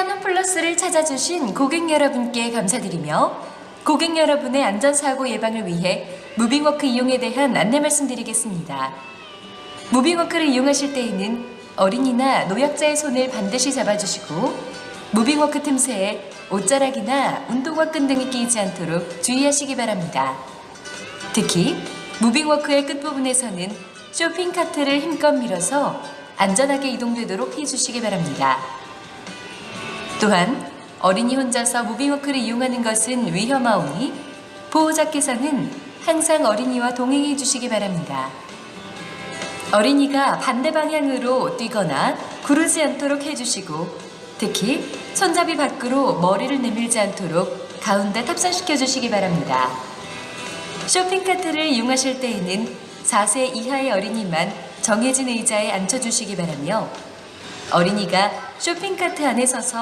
한원플러스를 찾아주신 고객 여러분께 감사드리며 고객 여러분의 안전사고 예방을 위해 무빙워크 이용에 대한 안내 말씀드리겠습니다. 무빙워크를 이용하실 때에는 어린이나 노약자의 손을 반드시 잡아주시고 무빙워크 틈새에 옷자락이나 운동화 끈 등이 끼이지 않도록 주의하시기 바랍니다. 특히 무빙워크의 끝부분에서는 쇼핑카트를 힘껏 밀어서 안전하게 이동되도록 해주시기 바랍니다. 또한 어린이 혼자서 무빙워크를 이용하는 것은 위험하오니 보호자께서는 항상 어린이와 동행해 주시기 바랍니다. 어린이가 반대 방향으로 뛰거나 구르지 않도록 해주시고 특히 손잡이 밖으로 머리를 내밀지 않도록 가운데 탑승시켜 주시기 바랍니다. 쇼핑카트를 이용하실 때에는 4세 이하의 어린이만 정해진 의자에 앉혀주시기 바라며 어린이가 쇼핑카트 안에 서서